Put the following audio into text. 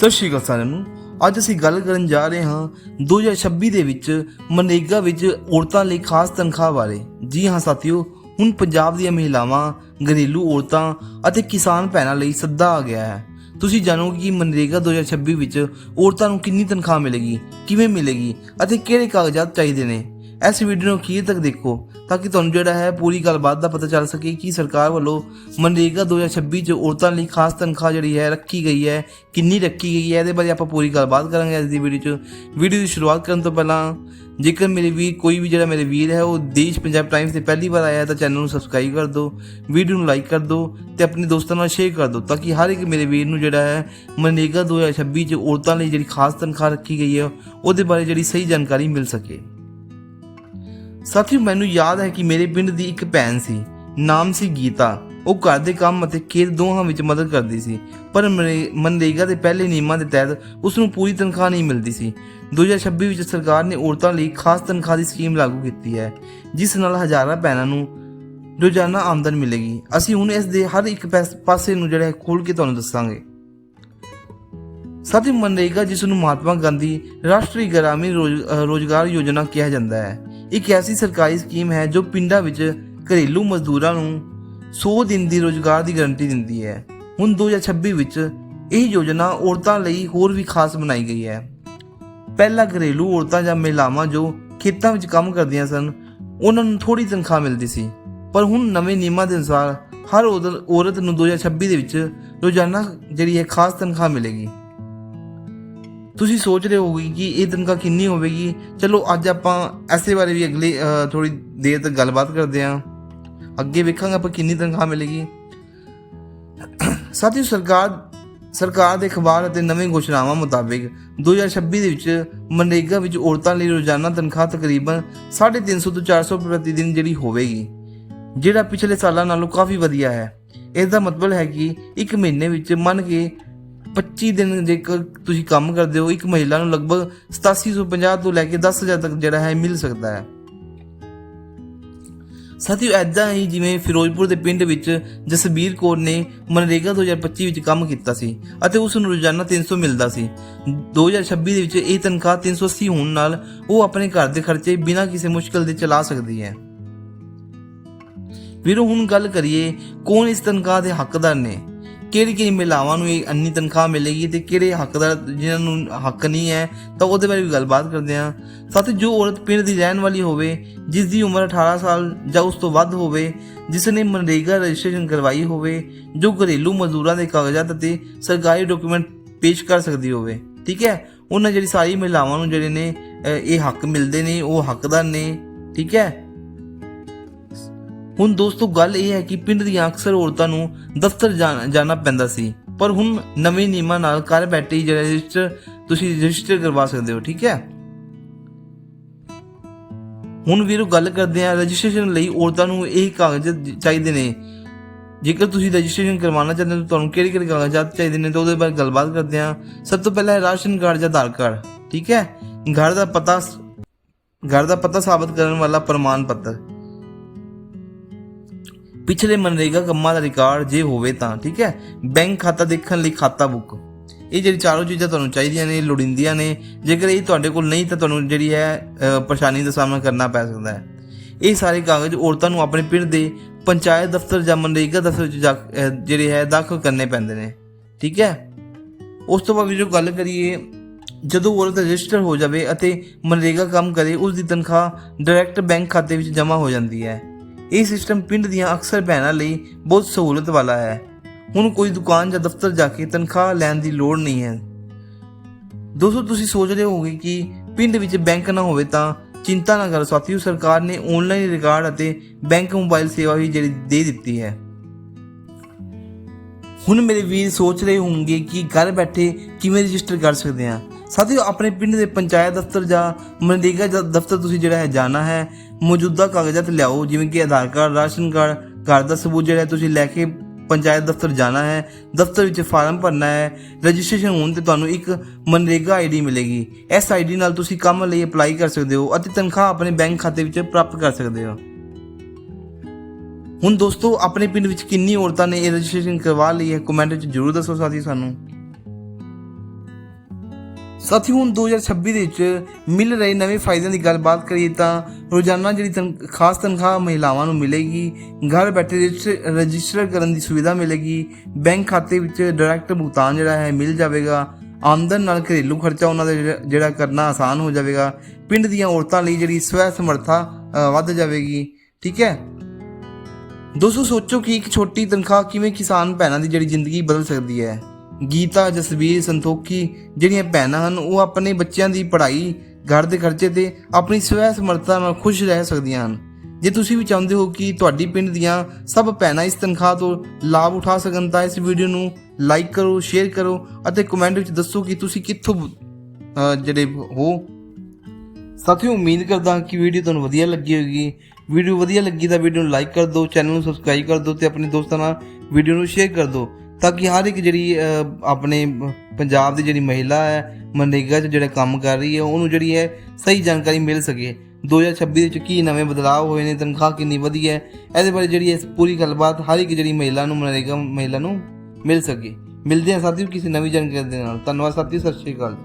ਸਤਿ ਸ਼੍ਰੀ ਅਕਾਲ ਸਾਰਿਆਂ ਨੂੰ। ਅੱਜ ਅਸੀਂ ਗੱਲ ਕਰਨ ਜਾ ਰਹੇ ਹਾਂ 2026 ਦੇ ਵਿੱਚ ਮਨਰੇਗਾ ਵਿੱਚ ਔਰਤਾਂ ਲਈ ਖਾਸ ਤਨਖਾਹ ਬਾਰੇ। ਜੀ ਹਾਂ ਸਾਥੀਓ, ਹੁਣ ਪੰਜਾਬ ਦੀਆਂ ਮਹਿਲਾਵਾਂ, ਘਰੇਲੂ ਔਰਤਾਂ ਅਤੇ ਕਿਸਾਨ ਭੈਣਾਂ ਲਈ ਸੱਦਾ ਆ ਗਿਆ ਹੈ। ਤੁਸੀਂ ਜਾਣੋਗੇ ਕਿ ਮਨਰੇਗਾ 2026 ਵਿੱਚ ਔਰਤਾਂ ਨੂੰ ਕਿੰਨੀ ਤਨਖਾਹ ਮਿਲੇਗੀ, ਕਿਵੇਂ ਮਿਲੇਗੀ ਅਤੇ ਕਿਹੜੇ ਕਾਗਜ਼ਾਤ ਚਾਹੀਦੇ ਨੇ। ਇਸ ਵੀਡੀਓ ਨੂੰ ਅਖੀਰ ਤੱਕ ਦੇਖੋ, ਤਾਂ ਕਿ ਤੁਹਾਨੂੰ ਜਿਹੜਾ ਹੈ ਪੂਰੀ ਗੱਲਬਾਤ ਦਾ ਪਤਾ ਚੱਲ ਸਕੇ ਕਿ ਸਰਕਾਰ ਵੱਲੋਂ ਮਨਰੇਗਾ 2026 ਚ ਔਰਤਾਂ ਲਈ ਖਾਸ ਤਨਖਾਹ ਜਿਹੜੀ ਹੈ ਰੱਖੀ ਗਈ ਹੈ, ਕਿੰਨੀ ਰੱਖੀ ਗਈ ਹੈ, ਇਹਦੇ ਬਾਰੇ ਆਪਾਂ ਪੂਰੀ ਗੱਲਬਾਤ ਕਰਾਂਗੇ ਅੱਜ ਦੀ ਵੀਡੀਓ 'ਚ। ਵੀਡੀਓ ਦੀ ਸ਼ੁਰੂਆਤ ਕਰਨ ਤੋਂ ਪਹਿਲਾਂ, ਜੇਕਰ ਮੇਰੇ ਵੀਰ, ਕੋਈ ਵੀ ਜਿਹੜਾ ਮੇਰੇ ਵੀਰ ਹੈ, ਉਹ ਦੇਸ਼ ਪੰਜਾਬ ਟਾਈਮਸ ਤੇ ਪਹਿਲੀ ਵਾਰ ਆਇਆ ਤਾਂ ਚੈਨਲ ਨੂੰ ਸਬਸਕ੍ਰਾਈਬ ਕਰ ਦਿਓ ਵੀਡੀਓ ਨੂੰ ਲਾਈਕ ਕਰ ਦਿਓ ਤੇ ਆਪਣੇ ਦੋਸਤਾਂ ਨਾਲ ਸ਼ੇਅਰ ਕਰ ਦਿਓ, ਤਾਂ ਕਿ ਹਰ ਇੱਕ ਮੇਰੇ ਵੀਰ ਨੂੰ ਜਿਹੜਾ ਹੈ ਮਨਰੇਗਾ 2026 ਚ ਔਰਤਾਂ ਲਈ ਜਿਹੜੀ ਖਾਸ ਤਨਖਾਹ ਰੱਖੀ ਗਈ ਹੈ, ਉਹਦੇ ਬਾਰੇ ਜਿਹੜੀ ਸਹੀ ਜਾਣਕਾਰੀ ਮਿਲ ਸਕੇ। ਸਾਥੀਓ ਮੈਨੂੰ ਯਾਦ ਹੈ ਕਿ ਮੇਰੇ ਪਿੰਡ ਦੀ ਇੱਕ ਭੈਣ ਸੀ। ਨਾਮ ਸੀ ਗੀਤਾ। ਉਹ ਘਰ ਦੇ ਕੰਮ ਅਤੇ ਖੇਤ ਦੋਹਾਂ ਵਿੱਚ ਮਦਦ ਕਰਦੀ ਸੀ। ਪਰ ਮਰੇ- ਮਨਰੇਗਾ ਦੇ ਪਹਿਲੇ ਨਿਯਮਾਂ ਦੇ ਤਹਿਤ ਉਸ ਨੂੰ ਪੂਰੀ ਤਨਖਾਹ ਨਹੀਂ ਮਿਲਦੀ ਸੀ। 2026 ਵਿੱਚ ਸਰਕਾਰ ਨੇ ਔਰਤਾਂ ਲਈ ਖਾਸ ਤਨਖਾਹ ਦੀ ਸਕੀਮ ਲਾਗੂ ਕੀਤੀ ਹੈ, ਜਿਸ ਨਾਲ ਹਜ਼ਾਰਾਂ ਭੈਣਾਂ ਨੂੰ ਰੋਜ਼ਾਨਾ ਆਮਦਨ ਮਿਲੇਗੀ। ਅਸੀਂ ਹੁਣ ਇਸ ਦੇ ਹਰ ਇੱਕ ਪਾਸੇ ਨੂੰ ਜਿਹੜਾ ਖੋਲ ਕੇ ਤੁਹਾਨੂੰ ਦੱਸਾਂਗੇ। ਸਾਥੀ, ਮਨਰੇਗਾ, ਜਿਸ ਨੂੰ ਮਹਾਤਮਾ ਗਾਂਧੀ ਰਾਸ਼ਟਰੀ ਗ੍ਰਾਮੀਣ ਰੋਜ਼- ਰੋਜ਼ਗਾਰ ਯੋਜਨਾ ਕਿਹਾ ਜਾਂਦਾ ਹੈ ਇੱਕ ਐਸੀ ਸਰਕਾਰੀ ਸਕੀਮ ਹੈ ਜੋ ਪਿੰਡਾਂ ਵਿੱਚ ਘਰੇਲੂ ਮਜ਼ਦੂਰਾਂ ਨੂੰ 100 ਦਿਨ ਦੀ ਰੋਜ਼ਗਾਰ ਦੀ ਗਾਰੰਟੀ ਦਿੰਦੀ ਹੈ। ਹੁਣ 2026 ਵਿੱਚ ਇਹ ਯੋਜਨਾ ਔਰਤਾਂ ਲਈ ਹੋਰ ਵੀ ਖਾਸ ਬਣਾਈ ਗਈ ਹੈ। ਪਹਿਲਾਂ ਘਰੇਲੂ ਔਰਤਾਂ ਜਾਂ ਮਹਿਲਾਵਾਂ ਜੋ ਖੇਤਾਂ ਵਿੱਚ ਕੰਮ ਕਰਦੀਆਂ ਸਨ, ਉਹਨਾਂ ਨੂੰ ਥੋੜੀ ਤਨਖਾਹ ਮਿਲਦੀ ਸੀ। ਪਰ ਹੁਣ ਨਵੇਂ ਨਿਯਮਾਂ ਦੇ ਅਨੁਸਾਰ ਹਰ ਔਰਤ- ਔਰਤ ਨੂੰ 2026 ਦੇ ਵਿੱਚ ਰੋਜ਼ਾਨਾ ਜਿਹੜੀ ਹੈ ਖਾਸ ਤਨਖਾਹ ਮਿਲੇਗੀ। ਤੁਸੀਂ ਸੋਚ ਰਹੇ ਹੋਗੇ ਕਿ ਇਹ ਤਨਖਾਹ ਕਿੰਨੀ ਹੋਵੇਗੀ? ਚਲੋ, ਅੱਜ ਆਪਾਂ ਐਸੇ ਬਾਰੇ ਵੀ ਅਗਲੇ ਥੋੜੀ ਦੇਰ ਤੱਕ ਗੱਲਬਾਤ ਕਰਦੇ ਹਾਂ। ਅੱਗੇ ਵੇਖਾਂਗੇ ਆਪਾਂ ਕਿੰਨੀ ਤਨਖਾਹ ਮਿਲੇਗੀ। ਸਾਥੀ ਸਰਕਾਰ ਸਰਕਾਰ ਦੇ ਅਖਬਾਰ ਅਤੇ ਨਵੇਂ ਘੋਸ਼ਣਾਵਾਂ ਮੁਤਾਬਿਕ 2026 ਦੇ ਵਿੱਚ ਮਨਰੇਗਾ ਵਿੱਚ ਔਰਤਾਂ ਲਈ ਰੋਜ਼ਾਨਾ ਤਨਖਾਹ ਤਕਰੀਬਨ 350 ਤੋਂ 400 ਪ੍ਰਤੀ ਦਿਨ ਜਿਹੜੀ ਹੋਵੇਗੀ, ਜਿਹੜਾ ਪਿਛਲੇ ਸਾਲਾਂ ਨਾਲੋਂ ਕਾਫੀ ਵਧੀਆ ਹੈ। ਇਸ ਦਾ ਮਤਲਬ ਹੈ ਕਿ ਇੱਕ ਮਹੀਨੇ ਵਿੱਚ ਮੰਨ ਕੇ 25 ਦਿਨ ਜੇਕਰ ਤੁਸੀਂ ਕੰਮ ਕਰਦੇ ਹੋ, ਇੱਕ ਮਹਿਲਾ ਨੂੰ ਲਗਭਗ 8750 ਤੋਂ ਲੈ ਕੇ 10000 ਤੱਕ ਜਿਹੜਾ ਹੈ, ਮਿਲ ਸਕਦਾ ਹੈ। ਸਾਥੀਓ ਐਦਾਂ ਹੀ ਜਿਵੇਂ ਫਿਰੋਜ਼ਪੁਰ ਦੇ ਪਿੰਡ ਵਿੱਚ ਜਸਬੀਰ ਕੌਰ ਨੇ ਮਨਰੇਗਾ 2025 ਵਿੱਚ ਕੰਮ ਕੀਤਾ ਸੀ ਅਤੇ ਉਸ ਨੂੰ ਰੋਜ਼ਾਨਾ 300 ਮਿਲਦਾ ਸੀ। 2026 ਦੇ ਵਿੱਚ ਇਹ ਤਨਖਾਹ 380 ਹੋਣ ਨਾਲ ਉਹ ਆਪਣੇ ਘਰ ਦੇ ਖਰਚੇ ਬਿਨਾਂ ਕਿਸੇ ਮੁਸ਼ਕਲ ਦੇ ਚਲਾ ਸਕਦੀ ਹੈ। ਵੀਰੋ, ਹੁਣ ਗੱਲ ਕਰੀਏ ਕੌਣ ਇਸ ਤਨਖਾਹ ਦੇ ਹੱਕਦਾਰ ਨੇ? ਕਿਹੜੀ ਕਿਹੜੀ ਮਹਿਲਾਵਾਂ ਨੂੰ ਇਹ ਅੰਨੀ ਤਨਖਾਹ ਮਿਲੇਗੀ ਤੇ ਕਿਹੜੇ ਹੱਕਦਾਰ ਜਿਨ੍ਹਾਂ ਨੂੰ ਹੱਕ ਨਹੀਂ ਹੈ, ਤਾਂ ਉਹਦੇ ਬਾਰੇ ਵੀ ਗੱਲਬਾਤ ਕਰਦੇ ਹਾਂ। ਸਾਥੀ, ਜੋ ਔਰਤ ਪਿੰਡ ਦੀ ਰਹਿਣ ਵਾਲੀ ਹੋਵੇ ਜਿਸ ਦੀ ਉਮਰ 18 ਸਾਲ ਜਾਂ ਉਸ ਤੋਂ ਵੱਧ ਹੋਵੇ ਜਿਸ ਨੇ ਮਨਰੇਗਾ ਰਜਿਸਟ੍ਰੇਸ਼ਨ ਕਰਵਾਈ ਹੋਵੇ, ਜੋ ਘਰੇਲੂ ਮਜ਼ਦੂਰਾਂ ਦੇ ਕਾਗਜ਼ਾਤ ਅਤੇ ਸਰਕਾਰੀ ਡਾਕੂਮੈਂਟ ਪੇਸ਼ ਕਰ ਸਕਦੀ ਹੋਵੇ, ਠੀਕ ਹੈ? ਉਹਨਾਂ ਜਿਹੜੀ ਸਾਰੀ ਮਹਿਲਾਵਾਂ ਨੂੰ ਜਿਹੜੇ ਨੇ ਇਹ ਹੱਕ ਮਿਲਦੇ ਨੇ, ਉਹ ਹੱਕਦਾਰ ਨੇ, ਠੀਕ ਹੈ? ਹੁਣ ਦੋਸਤੋ ਗੱਲ ਇਹ ਹੈ ਕਿ ਪਿੰਡ ਦੀਆਂ ਅਕਸਰ ਔਰਤਾਂ ਨੂੰ ਦਫ਼ਤਰ ਜਾਣਾ ਪੈਂਦਾ ਸੀ। ਪਰ ਹੁਣ ਨਵੇਂ ਨਿਯਮਾਂ ਨਾਲ ਘਰ ਬੈਠੇ ਹੀ ਜਿਹੜਾ ਰਜਿਸਟਰ, ਤੁਸੀਂ ਰਜਿਸਟਰ ਕਰਵਾ ਸਕਦੇ ਹੋ, ਠੀਕ ਹੈ? ਹੁਣ ਵੀਰੋ ਗੱਲ ਕਰਦੇ ਹਾਂ ਰਜਿਸਟ੍ਰੇਸ਼ਨ ਲਈ ਔਰਤਾਂ ਨੂੰ ਇਹ ਕਾਗਜ਼ਾਤ ਚਾਹੀਦੇ ਨੇ। ਜੇਕਰ ਤੁਸੀਂ ਰਜਿਸਟ੍ਰੇਸ਼ਨ ਕਰਵਾਉਣਾ ਚਾਹੁੰਦੇ ਹੋ ਤੁਹਾਨੂੰ ਕਿਹੜੇ ਕਿਹੜੇ ਕਾਗਜ਼ਾਤ ਚਾਹੀਦੇ ਨੇ ਤਾਂ ਉਹਦੇ ਬਾਰੇ ਗੱਲਬਾਤ ਕਰਦੇ ਹਾਂ। ਸਭ ਤੋਂ ਪਹਿਲਾਂ ਹੈ ਰਾਸ਼ਨ ਕਾਰਡ ਜਾਂ ਆਧਾਰ ਕਾਰਡ, ਠੀਕ ਹੈ? ਘਰ ਦਾ ਪਤਾ ਘਰ ਦਾ ਪਤਾ ਸਾਬਤ ਕਰਨ ਵਾਲਾ ਪ੍ਰਮਾਣ ਪੱਤਰ। ਪਿਛਲੇ ਮਨਰੇਗਾ ਕੰਮਾਂ ਦਾ ਰਿਕਾਰਡ ਜੇ ਹੋਵੇ ਤਾਂ, ਠੀਕ ਹੈ? ਬੈਂਕ ਖਾਤਾ ਦੇਖਣ ਲਈ ਖਾਤਾ ਬੁੱਕ। ਇਹ ਜਿਹੜੀ ਚਾਰੋਂ ਚੀਜ਼ਾਂ ਤੁਹਾਨੂੰ ਚਾਹੀਦੀਆਂ ਨੇ, ਲੋੜੀਂਦੀਆਂ ਨੇ, ਜੇਕਰ ਇਹ ਤੁਹਾਡੇ ਕੋਲ ਨਹੀਂ ਤਾਂ ਤੁਹਾਨੂੰ ਜਿਹੜੀ ਹੈ ਪਰੇਸ਼ਾਨੀ ਦਾ ਸਾਹਮਣਾ ਕਰਨਾ ਪੈ ਸਕਦਾ ਹੈ। ਇਹ ਸਾਰੇ ਕਾਗਜ਼ ਔਰਤਾਂ ਨੂੰ ਆਪਣੇ ਪਿੰਡ ਦੇ ਪੰਚਾਇਤ ਦਫ਼ਤਰ ਜਾਂ ਮਨਰੇਗਾ ਦਫ਼ਤਰ ਵਿੱਚ ਜਾ ਜਿਹੜੇ ਹੈ, ਦਾਖਲ ਕਰਨੇ ਪੈਂਦੇ ਨੇ, ਠੀਕ ਹੈ? ਉਸ ਤੋਂ ਬਾਅਦ ਵੀ ਜੋ ਗੱਲ ਕਰੀਏ, ਜਦੋਂ ਔਰਤ ਰਜਿਸਟਰ ਹੋ ਜਾਵੇ ਅਤੇ ਮਨਰੇਗਾ ਕੰਮ ਕਰੇ, ਉਸ ਦੀ ਤਨਖਾਹ ਡਾਇਰੈਕਟ ਬੈਂਕ ਖਾਤੇ ਵਿੱਚ ਜਮ੍ਹਾਂ ਹੋ ਜਾਂਦੀ ਹੈ। ਇਹ ਸਿਸਟਮ ਪਿੰਡ ਦੀਆਂ ਅਕਸਰ ਭੈਣਾਂ ਲਈ ਬਹੁਤ ਸਹੂਲਤ ਵਾਲਾ ਹੈ। ਹੁਣ ਕੋਈ ਦੁਕਾਨ ਜਾਂ ਦਫ਼ਤਰ ਜਾ ਕੇ ਤਨਖਾਹ ਲੈਣ ਦੀ ਲੋੜ ਨਹੀਂ ਹੈ। ਦੋਸਤੋ, ਤੁਸੀਂ ਸੋਚ ਰਹੇ ਹੋਗੇ ਕਿ ਪਿੰਡ ਵਿੱਚ ਬੈਂਕ ਨਾ ਹੋਵੇ ਤਾਂ ਚਿੰਤਾ ਨਾ ਕਰੋ। ਸਾਥੀਓ, ਸਰਕਾਰ ਨੇ ਆਨਲਾਈਨ ਰਿਕਾਰਡ ਅਤੇ ਬੈਂਕ ਮੋਬਾਈਲ ਸੇਵਾ ਵੀ ਜਿਹੜੀ ਦੇ ਦਿੱਤੀ ਹੈ। ਹੁਣ ਮੇਰੇ ਵੀਰ ਸੋਚ ਰਹੇ ਹੋਣਗੇ ਕਿ ਘਰ ਬੈਠੇ ਕਿਵੇਂ ਰਜਿਸਟਰ ਕਰ ਸਕਦੇ ਹਾਂ। ਸਾਥੀਓ, ਆਪਣੇ ਪਿੰਡ ਦੇ ਪੰਚਾਇਤ ਦਫ਼ਤਰ ਜਾਂ ਮਨਰੇਗਾ ਜ- ਦਫ਼ਤਰ ਤੁਸੀਂ ਜਿਹੜਾ ਹੈ ਜਾਣਾ ਹੈ, ਮੌਜੂਦਾ ਕਾਗਜ਼ਾਤ ਲਿਆਓ, ਜਿਵੇਂ ਕਿ ਆਧਾਰ ਕਾਰਡ, ਰਾਸ਼ਨ ਕਾਰਡ, ਘਰ ਦਾ ਸਬੂਤ ਜਿਹੜਾ ਹੈ ਤੁਸੀਂ ਲੈ ਕੇ ਪੰਚਾਇਤ ਦਫ਼ਤਰ ਜਾਣਾ ਹੈ। ਦਫ਼ਤਰ ਵਿੱਚ ਫਾਰਮ ਭਰਨਾ ਹੈ, ਰਜਿਸਟ੍ਰੇਸ਼ਨ ਹੋਣ ਤੇ ਤੁਹਾਨੂੰ ਇੱਕ ਮਨਰੇਗਾ ਆਈਡੀ ਮਿਲੇਗੀ। ਇਸ ਆਈਡੀ ਨਾਲ ਤੁਸੀਂ ਕੰਮ ਲਈ ਅਪਲਾਈ ਕਰ ਸਕਦੇ ਹੋ ਅਤੇ ਤਨਖਾਹ ਆਪਣੇ ਬੈਂਕ ਖਾਤੇ ਵਿੱਚ ਪ੍ਰਾਪਤ ਕਰ ਸਕਦੇ ਹੋ। ਹੁਣ ਦੋਸਤੋ, ਆਪਣੇ ਪਿੰਡ ਵਿੱਚ ਕਿੰਨੀ ਔਰਤਾਂ ਨੇ ਇਹ ਰਜਿਸਟ੍ਰੇਸ਼ਨ ਕਰਵਾ ਲਈ ਹੈ ਕਮੈਂਟ ਵਿੱਚ ਜਰੂਰ ਦੱਸੋ ਸਾਥੀ ਸਾਨੂੰ। ਸਾਥੀਓ ਹੁਣ 2026 ਦੇ ਵਿੱਚ ਮਿਲ ਰਹੇ ਨਵੇਂ ਫਾਇਦਿਆਂ ਦੀ ਗੱਲਬਾਤ ਕਰੀਏ ਤਾਂ ਰੋਜ਼ਾਨਾ ਜਿਹੜੀ ਤਨ, ਖਾਸ ਤਨਖਾਹ ਮਹਿਲਾਵਾਂ ਨੂੰ ਮਿਲੇਗੀ, ਘਰ ਬੈਠੇ ਰਜਿਸਟਰ ਰਜਿਸਟਰ ਕਰਨ ਦੀ ਸੁਵਿਧਾ ਮਿਲੇਗੀ, ਬੈਂਕ ਖਾਤੇ ਵਿੱਚ ਡਾਇਰੈਕਟ ਭੁਗਤਾਨ ਜਿਹੜਾ ਹੈ ਮਿਲ ਜਾਵੇਗਾ, ਆਮਦਨ ਨਾਲ ਘਰੇਲੂ ਖਰਚਾ ਉਹਨਾਂ ਦਾ ਜਿਹੜਾ- ਕਰਨਾ ਆਸਾਨ ਹੋ ਜਾਵੇਗਾ, ਪਿੰਡ ਦੀਆਂ ਔਰਤਾਂ ਲਈ ਜਿਹੜੀ ਸਵੈ ਸਮਰੱਥਾ ਵੱਧ ਜਾਵੇਗੀ, ਠੀਕ ਹੈ? ਦੋਸਤੋ ਸੋਚੋ ਕਿ ਇੱਕ ਛੋਟੀ ਤਨਖਾਹ ਕਿਵੇਂ ਕਿਸਾਨ ਭੈਣਾਂ ਦੀ ਜਿਹੜੀ ਜ਼ਿੰਦਗੀ ਬਦਲ ਸਕਦੀ ਹੈ? ਗੀਤਾ, ਜਸਵੀਰ, ਸੰਤੋਖੀ ਜਿਹੜੀਆਂ ਭੈਣਾਂ ਹਨ, ਉਹ ਆਪਣੇ ਬੱਚਿਆਂ ਦੀ ਪੜ੍ਹਾਈ, ਘਰ ਦੇ ਖਰਚੇ ਤੇ ਆਪਣੀ ਸਵੈ ਸਮਰੱਥਾ ਨਾਲ ਖੁਸ਼ ਰਹਿ ਸਕਦੀਆਂ ਹਨ। ਜੇ ਤੁਸੀਂ ਵੀ ਚਾਹੁੰਦੇ ਹੋ ਕਿ ਤੁਹਾਡੀ ਪਿੰਡ ਦੀਆਂ ਸਭ ਭੈਣਾਂ ਇਸ ਤਨਖਾਹ ਤੋਂ ਲਾਭ ਉਠਾ ਸਕਣ, ਤਾਂ ਇਸ ਵੀਡੀਓ ਨੂੰ ਲਾਈਕ ਕਰੋ, ਸ਼ੇਅਰ ਕਰੋ ਅਤੇ ਕਮੈਂਟ ਵਿੱਚ ਦੱਸੋ ਕਿ ਤੁਸੀਂ ਕਿੱਥੋਂ ਜਿਹੜੇ ਹੋ। ਸਾਥੀਓ, ਉਮੀਦ ਕਰਦਾ ਕਿ ਵੀਡੀਓ ਤੁਹਾਨੂੰ ਵਧੀਆ ਲੱਗੀ ਹੋਵੇਗੀ। ਵੀਡੀਓ ਵਧੀਆ ਲੱਗੀ ਤਾਂ ਵੀਡੀਓ ਨੂੰ ਲਾਈਕ ਕਰ ਦਿਓ, ਚੈਨਲ ਨੂੰ ਸਬਸਕ੍ਰਾਈਬ ਕਰ ਦਿਓ ਤੇ ਆਪਣੇ ਦੋਸਤਾਂ ਨਾਲ ਵੀਡੀਓ ਨੂੰ ਸ਼ੇਅਰ ਕਰ ਦਿਓ। ਤਾਂ ਕਿ ਹਰ ਇੱਕ ਜਿਹੜੀ ਆਪਣੇ ਪੰਜਾਬ ਦੀ ਜਿਹੜੀ ਮਹਿਲਾ ਹੈ, ਮਨਰੇਗਾ 'ਚ ਜਿਹੜਾ ਕੰਮ ਕਰ ਰਹੀ ਹੈ, ਉਹਨੂੰ ਜਿਹੜੀ ਹੈ ਸਹੀ ਜਾਣਕਾਰੀ ਮਿਲ ਸਕੇ। 2026 ਵਿੱਚ ਕੀ ਨਵੇਂ ਬਦਲਾਅ ਹੋਏ ਨੇ, ਤਨਖਾਹ ਕਿੰਨੀ ਵਧੀ ਹੈ, ਇਹਦੇ ਬਾਰੇ ਜਿਹੜੀ ਹੈ ਪੂਰੀ ਗੱਲਬਾਤ ਹਰ ਇੱਕ ਜਿਹੜੀ ਮਹਿਲਾ ਨੂੰ, ਮਨਰੇਗਾ ਮਹਿਲਾ ਨੂੰ ਮਿਲ ਸਕੇ। ਮਿਲਦੇ ਹਾਂ ਸਾਥੀਓ ਕਿਸੇ ਨਵੀਂ ਜਾਣਕਾਰੀ ਦੇ ਨਾਲ। ਧੰਨਵਾਦ ਸਾਥੀਓ, ਸਤਿ ਸ਼੍ਰੀ ਅਕਾਲ